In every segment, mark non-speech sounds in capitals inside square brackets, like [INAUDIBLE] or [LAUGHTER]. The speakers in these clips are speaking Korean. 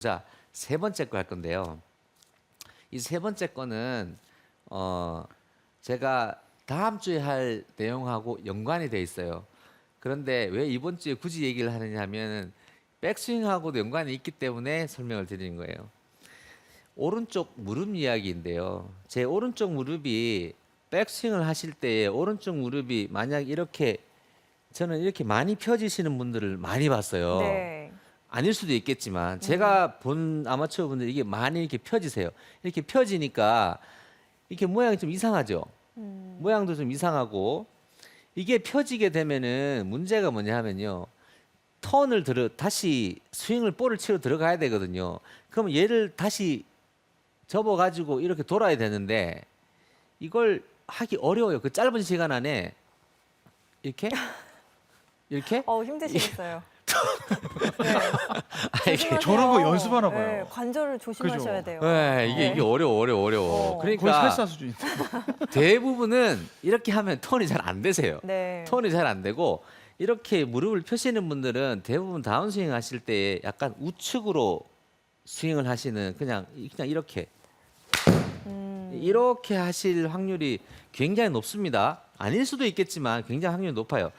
자, 세 번째 거 할 건데요. 이 세 번째 거는 어 제가 다음 주에 할 내용하고 연관이 돼 있어요. 그런데 왜 이번 주에 굳이 얘기를 하느냐 하면은 백스윙하고도 연관이 있기 때문에 설명을 드리는 거예요. 오른쪽 무릎 이야기인데요. 제 오른쪽 무릎이 백스윙을 하실 때 오른쪽 무릎이 만약 이렇게 저는 이렇게 많이 펴지시는 분들을 많이 봤어요. 네. 아닐 수도 있겠지만 제가 본 아마추어 분들 이게 많이 이렇게 펴지세요. 이렇게 펴지니까 이렇게 모양이 좀 이상하죠. 음. 모양도 좀 이상하고 이게 펴지게 되면은 문제가 뭐냐 하면요. 턴을 들어 다시 스윙을 볼을 치러 들어가야 되거든요. 그럼 얘를 다시 접어 가지고 이렇게 돌아야 되는데 이걸 하기 어려워요. 그 짧은 시간 안에 이렇게 [LAUGHS] 이렇게 어 힘드시겠어요. 네. 아, 이게. 저런 거 연습하나 봐요. 네, 관절을 조심하셔야 그죠? 돼요. 네, 이게 네. 이게 어려워 어려워 어려워. 어. 거의 그러니까 살사 수준인데. [LAUGHS] 대부분은 이렇게 하면 턴이 잘 안 되세요. 네. 턴이 잘 안 되고 이렇게 무릎을 펴시는 분들은 대부분 다운스윙 하실 때 약간 우측으로 스윙을 하시는 그냥 그냥 이렇게 음. 이렇게 하실 확률이 굉장히 높습니다. 아닐 수도 있겠지만 굉장히 확률이 높아요.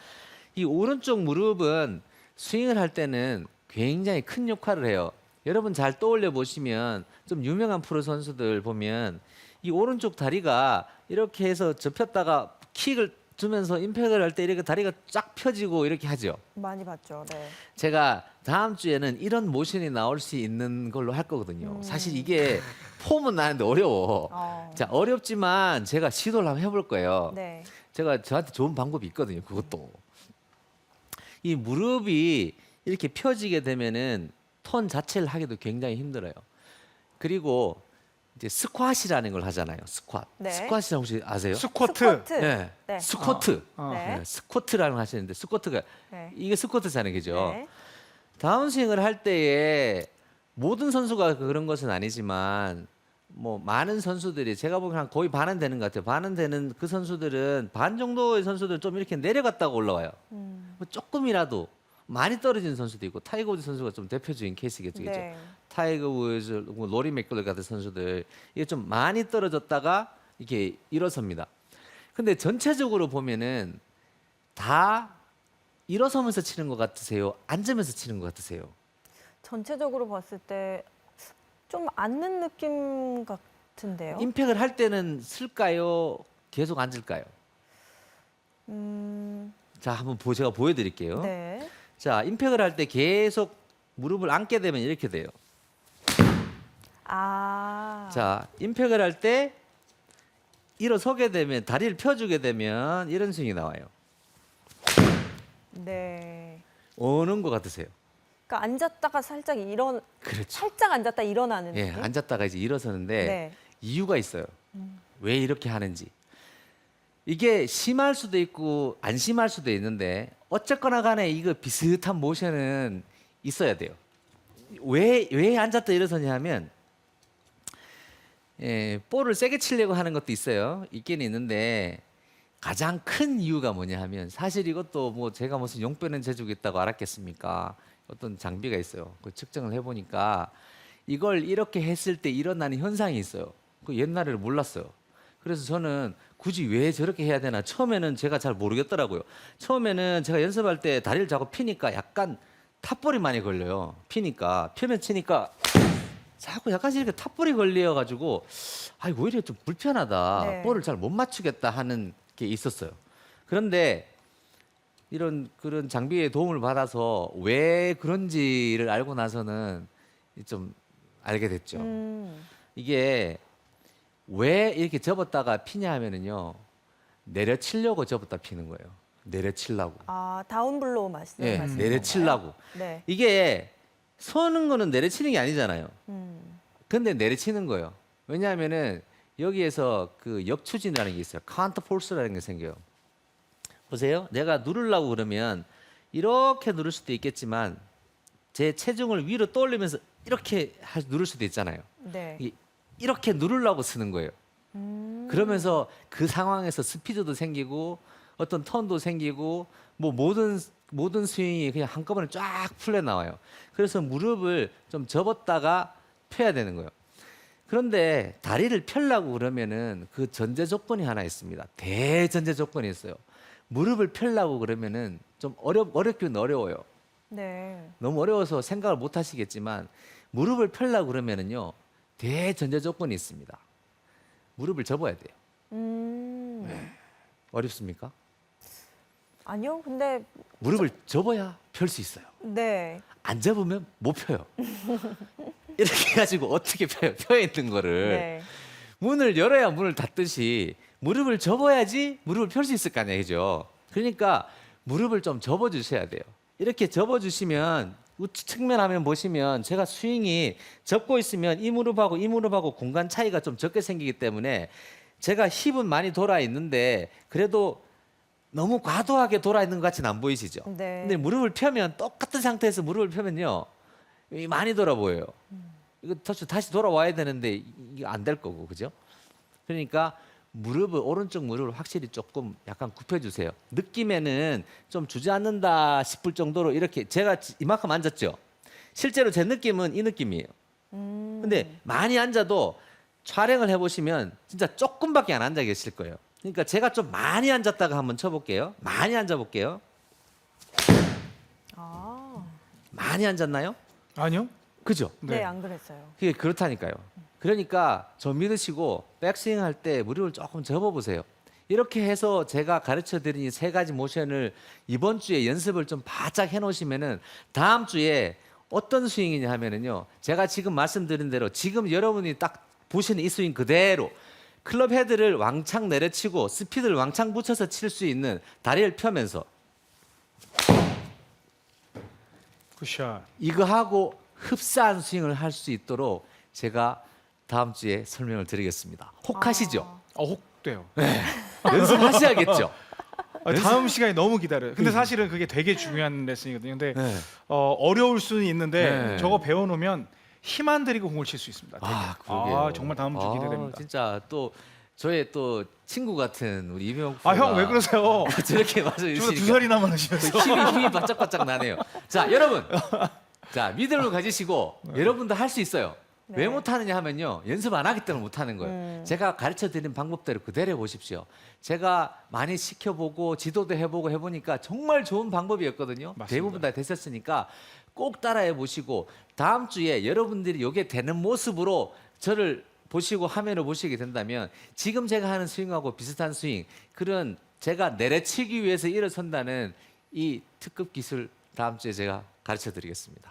이 오른쪽 무릎은 스윙을 할 때는 굉장히 큰 역할을 해요. 여러분 잘 떠올려 보시면 좀 유명한 프로 선수들 보면 이 오른쪽 다리가 이렇게 해서 접혔다가 킥을 주면서 임팩을 할 때 이렇게 다리가 쫙 펴지고 이렇게 하죠. 많이 봤죠. 네. 제가 다음 주에는 이런 모션이 나올 수 있는 걸로 할 거거든요. 음. 사실 이게 폼은 나는데 어려워. 어. 자 어렵지만 제가 시도를 한번 해볼 거예요. 네. 제가 저한테 좋은 방법이 있거든요. 그것도 이 무릎이 이렇게 펴지게 되면은 턴 자체를 하기도 굉장히 힘들어요. 그리고 이제 스쿼시라는 걸 하잖아요. 스쿼트. 네. 스쿼시라고 혹시 아세요? 스쿼트. 스쿼트. 네. 네. 스쿼트. 아, 네. 네. 스쿼트라는 걸 하시는데 스쿼트가 네. 이게 스쿼트잖아요, 그죠? 네. 다운스윙을 할 때에 모든 선수가 그런 것은 아니지만 뭐 많은 선수들이 제가 보기엔 한 거의 반은 되는 것 같아요. 반은 되는 그 선수들은 반 정도의 선수들은 좀 이렇게 내려갔다가 올라와요. 음. 뭐 조금이라도 많이 떨어지는 선수도 있고 타이거 우즈 선수가 좀 대표적인 케이스겠죠. 네. 타이거 우즈, 뭐 로리 맥글러 같은 선수들 이게 좀 많이 떨어졌다가 이렇게 일어섭니다. 근데 전체적으로 보면은 다 일어서면서 치는 것 같으세요? 앉으면서 치는 것 같으세요? 전체적으로 봤을 때 좀 앉는 느낌 같은데요. 임팩을 할 때는 쓸까요? 계속 앉을까요? 음. 자, 한번 보, 제가 보여드릴게요. 네. 자, 임팩을 할 때 계속 무릎을 앉게 되면 이렇게 돼요. 아. 자, 임팩을 할 때 일어서게 되면 다리를 펴주게 되면 이런 스윙이 나와요. 네. 오는 것 같으세요? 그러니까 앉았다가 살짝 일어 그렇죠. 살짝 앉았다 일어나는 예, 느낌. 앉았다가 이제 일어서는데 네. 이유가 있어요. 왜 이렇게 하는지. 이게 심할 수도 있고 안 심할 수도 있는데 어쨌거나 간에 이거 비슷한 모션은 있어야 돼요. 왜, 왜 앉았다 일어서냐 하면 예, 볼을 세게 치려고 하는 것도 있어요. 있긴 있는데 가장 큰 이유가 뭐냐 하면 사실 이것도 뭐 제가 무슨 용 빼는 재주가 있다고 알았겠습니까? 어떤 장비가 있어요. 그 측정을 해보니까 이걸 이렇게 했을 때 일어나는 현상이 있어요. 그 옛날에는 몰랐어요. 그래서 저는 굳이 왜 저렇게 해야 되나 처음에는 제가 잘 모르겠더라고요. 처음에는 제가 연습할 때 다리를 자꾸 피니까 약간 탑볼이 많이 걸려요. 피니까 피면 치니까 자꾸 약간씩 이렇게 탑볼이 걸려 가지고 아 오히려 좀 불편하다. 네. 볼을 잘 못 맞추겠다 하는 게 있었어요. 그런데 이런 그런 장비의 도움을 받아서 왜 그런지를 알고 나서는 좀 알게 됐죠. 음. 이게 왜 이렇게 접었다가 피냐 하면은요 내려치려고 접었다 피는 거예요. 내려치려고. 아 다운블로우 말씀 예, 말씀. 내려치려고. 네. 이게 서는 거는 내려치는 게 아니잖아요. 음. 근데 내려치는 거예요. 왜냐하면은 여기에서 그 역추진이라는 게 있어요. 카운터 폴스라는 게 생겨요. 보세요. 내가 누르려고 그러면 이렇게 누를 수도 있겠지만 제 체중을 위로 떠올리면서 이렇게 할- 누를 수도 있잖아요. 네. 이- 이렇게 누르려고 쓰는 거예요. 음. 그러면서 그 상황에서 스피드도 생기고 어떤 턴도 생기고 뭐 모든 모든 스윙이 그냥 한꺼번에 쫙 풀려 나와요. 그래서 무릎을 좀 접었다가 펴야 되는 거예요. 그런데 다리를 펴려고 그러면은 그 전제 조건이 하나 있습니다. 대전제 조건이 있어요. 무릎을 펴려고 그러면은 좀 어렵 어렵긴 어려워요. 네. 너무 어려워서 생각을 못 하시겠지만 무릎을 펴려고 그러면은요. 대전제 조건이 있습니다. 무릎을 접어야 돼요. 음. 네. 어렵습니까? 아니요. 근데 무릎을 접어야 펼 수 있어요. 네. 안 접으면 못 펴요. [LAUGHS] 이렇게 해가지고 어떻게 펴요? 펴 있는 거를 네. 문을 열어야 문을 닫듯이 무릎을 접어야지 무릎을 펼 수 있을 거 아니에요, 그죠? 그러니까 무릎을 좀 접어 주셔야 돼요. 이렇게 접어 주시면 우측 측면 화면 보시면 제가 스윙이 접고 있으면 이 무릎하고 이 무릎하고 공간 차이가 좀 적게 생기기 때문에 제가 힙은 많이 돌아 있는데 그래도 너무 과도하게 돌아 있는 것 같지는 안 보이시죠? 네. 근데 무릎을 펴면 똑같은 상태에서 무릎을 펴면요 이 많이 돌아 보여요. 이거 다시 다시 돌아와야 되는데 이게 안 될 거고 그죠? 그러니까 무릎을 오른쪽 무릎을 확실히 조금 약간 굽혀 주세요. 느낌에는 좀 주저앉는다 싶을 정도로 이렇게 제가 지- 이만큼 앉았죠. 실제로 제 느낌은 이 느낌이에요. 음. 근데 많이 앉아도 촬영을 해보시면 진짜 조금밖에 안 앉아 계실 거예요. 그러니까 제가 좀 많이 앉았다가 한번 쳐볼게요. 많이 앉아볼게요. 아. 많이 앉았나요? 아니요. 그죠? 네. 네. 안 그랬어요. 그게 그렇다니까요. 그러니까 저 믿으시고 백스윙 할 때 무릎을 조금 접어 보세요. 이렇게 해서 제가 가르쳐 드린 이 세 가지 모션을 이번 주에 연습을 좀 바짝 해 놓으시면은 다음 주에 어떤 스윙이냐 하면은요. 제가 지금 말씀드린 대로 지금 여러분이 딱 보시는 이 스윙 그대로 클럽 헤드를 왕창 내려치고 스피드를 왕창 붙여서 칠 수 있는 다리를 펴면서 굿샷. 이거 하고 흡사한 스윙을 할 수 있도록 제가 다음 주에 설명을 드리겠습니다. 혹하시죠? 아. 어, 혹 돼요. [LAUGHS] 연습하셔야겠죠. 아, 다음 시간이 너무 기다려요. 근데 사실은 그게 되게 중요한 레슨이거든요. 근데 네. 어, 어려울 수는 있는데 네. 저거 배워놓으면 힘 안 들이고 공을 칠 수 있습니다. 되게. 아, 그러게요. 아, 정말 다음 주 아, 기대됩니다. 진짜 또 저의 또 친구 같은 우리 이명 아 형 왜 그러세요? [LAUGHS] 저렇게 맞아 저보다 두 주시니까 살이나 많으시면서. 힘이 힘이 바짝바짝 나네요. 자, 여러분. [LAUGHS] 자, 믿음을 가지시고 여러분도 할 수 있어요. 네. 왜 못하느냐 하면요. 연습 안 하기 때문에 못하는 거예요. 음. 제가 가르쳐 드린 방법대로 그대로 해보십시오. 제가 많이 시켜보고 지도도 해보고 해보니까 정말 좋은 방법이었거든요. 맞습니다. 대부분 다 됐었으니까 꼭 따라해 보시고 다음 주에 여러분들이 이게 되는 모습으로 저를 보시고 화면을 보시게 된다면 지금 제가 하는 스윙하고 비슷한 스윙 그런 제가 내려치기 위해서 일어선다는 이 특급 기술 다음 주에 제가 가르쳐 드리겠습니다.